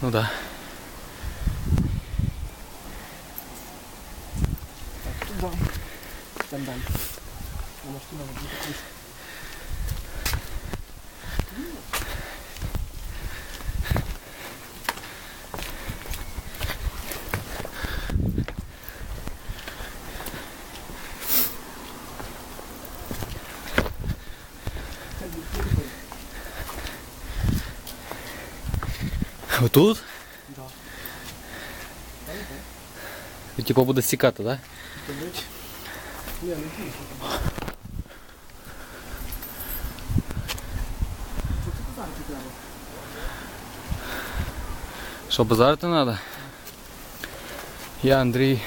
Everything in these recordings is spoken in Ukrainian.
Ну да. Так, тут давай. Там дальше. Потому что надо може Отут? Да. І типу буде стікати, так? Більше. Що? Базарити треба? Я Андрій.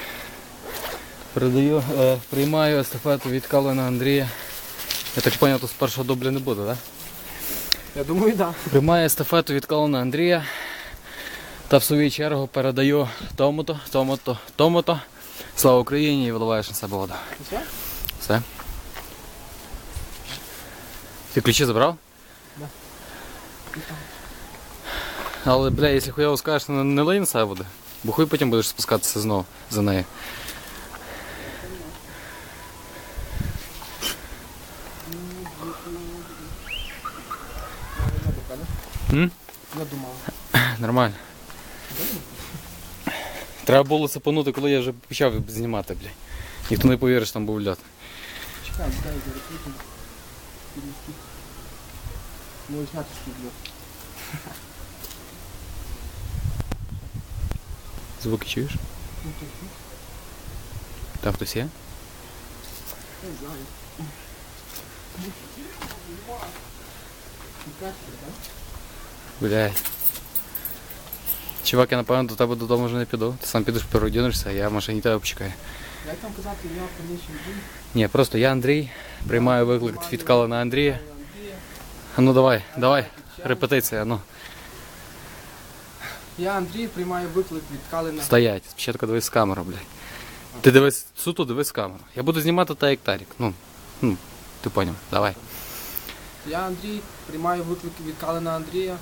Передаю, е, приймаю естафету від Калина Андрія. Я так зрозумів, то з першого дубля не буде, так? Я думаю, так. Приймаю естафету від Калина Андрія. Та в свою чергу передаю тому-то, тому-то, тому-то. Слава Україні і виливаєш на себе воду. Все? Все. Ти ключі забрав? Да. Але, бля, якщо хуйово скажеш, не, не лий на себе буде. Бо хуй потім будеш спускатися знову за нею. М? Я думав. Нормально. Треба було сапанути, коли я вже почав знімати, блядь. Ніхто не повірить, що там був льот. Чекай, дай зараз вийду. Підвести. Ну, зняти студло. Звуки чуєш? Ну, то що? Там хтось є? Не знаю. Чекати, так? Блядь. Чувак, я напевно до тебе додому вже не піду. Ти сам підеш переодінешся, а я в машині тебе почекаю. Як там казати, я поміщу? Ні, просто я Андрій, приймаю виклик від Калина Андрія. Ну давай, давай, репетиція, ну. Я Андрій приймаю виклик від Калина. Стоять, спочатку дивись з камеру, блядь. Ти дивись, суто дивись камеру. Я буду знімати так, як Тарік. Ну, ну, ти поняв, давай. Я Андрій приймаю виклик від Калина Андрія,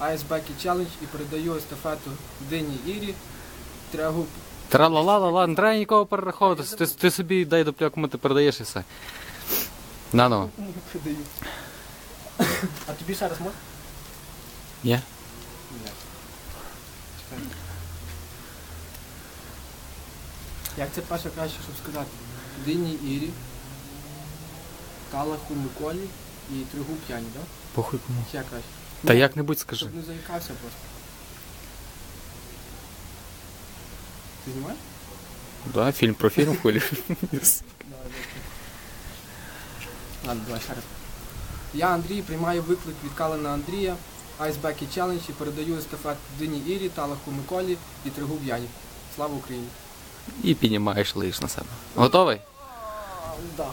Ice Bucket Challenge і передаю естафету Дині Ірі. Трягу Тра-ла-ла-ла-ла, не треба нікого перераховувати. Ти, ти собі дай до кому ти передаєш і все. На ну. передаю. А тобі ще раз можна? Є? Як це перше краще, щоб сказати? Дині Ірі, Калаху Миколі і Тригу П'яні, так? Похуй кому. Ще краще. Та як-небудь скажи. Щоб не заїкався просто. Ти знімаєш? Да, фільм про фільм хулі. Ладно, давай ще раз. Я Андрій приймаю виклик від Калина Андрія, Ice Bucket Challenge і передаю естафет Дині Ірі, Талаху Миколі і Тригу Б'яні. Слава Україні! І піднімаєш лиш на себе. Готовий? Да.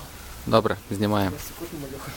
Добре, знімаємо. Я секунду малюха.